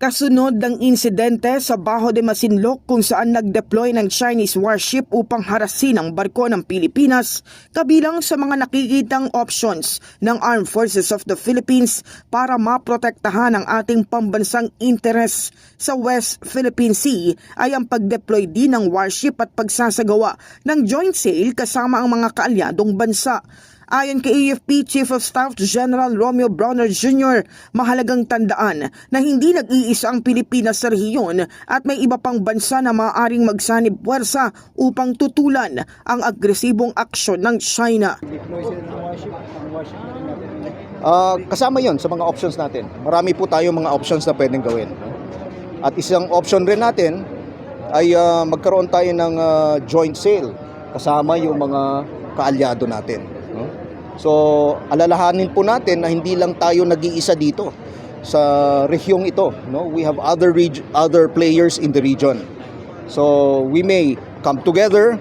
Kasunod ng insidente sa Baho de Masinloc kung saan nag-deploy ng Chinese warship upang harasin ang barko ng Pilipinas kabilang sa mga nakikitang options ng Armed Forces of the Philippines para maprotektahan ang ating pambansang interes sa West Philippine Sea ay ang pag-deploy din ng warship at pagsasagawa ng joint sail kasama ang mga kaalyadong bansa. Ayon kay AFP Chief of Staff General Romeo Browner Jr., mahalagang tandaan na hindi nag-iisa ang Pilipinas sa rehiyon at may iba pang bansa na maaaring magsanib puwersa upang tutulan ang agresibong aksyon ng China. Ah, kasama yon sa mga options natin. Marami po tayong mga options na pwedeng gawin. At isang option rin natin ay ah, magkaroon tayo ng ah, joint sale kasama yung mga kaalyado natin. So, alalahanin po natin na hindi lang tayo nag-iisa dito sa rehyong ito. No? We have other reg- other players in the region. So, we may come together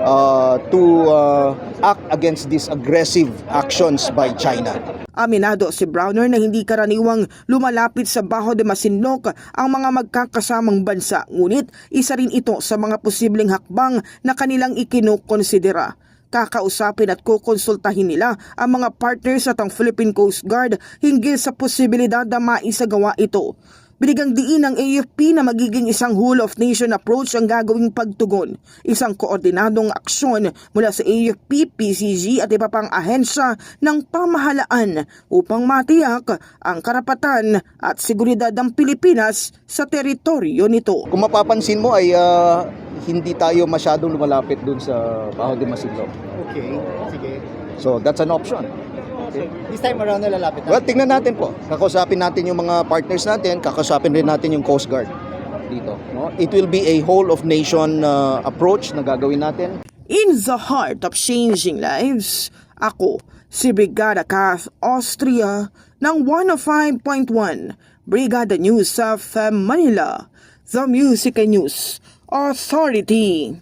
uh, to uh, act against these aggressive actions by China. Aminado si Browner na hindi karaniwang lumalapit sa Baho de Masinloc ang mga magkakasamang bansa ngunit isa rin ito sa mga posibleng hakbang na kanilang ikinukonsidera. Kakausapin at kukonsultahin nila ang mga partners at ang Philippine Coast Guard hinggil sa posibilidad na maisagawa ito. Binigang diin ng AFP na magiging isang whole of nation approach ang gagawing pagtugon, isang koordinadong aksyon mula sa AFP, PCG at iba pang ahensya ng pamahalaan upang matiyak ang karapatan at seguridad ng Pilipinas sa teritoryo nito. Kung mapapansin mo ay ah, hindi tayo masyadong lumalapit dun sa Baho de Masinloc. Okay, sige. So that's an option. Okay. This time around na lalapit Well, tingnan natin po. Kakausapin natin yung mga partners natin, kakausapin rin natin yung Coast Guard dito. No? It will be a whole of nation ah, approach na gagawin natin. In the heart of changing lives, ako si Brigada Kath Austria ng 105.1 Brigada News of Manila, The Music and News Authority.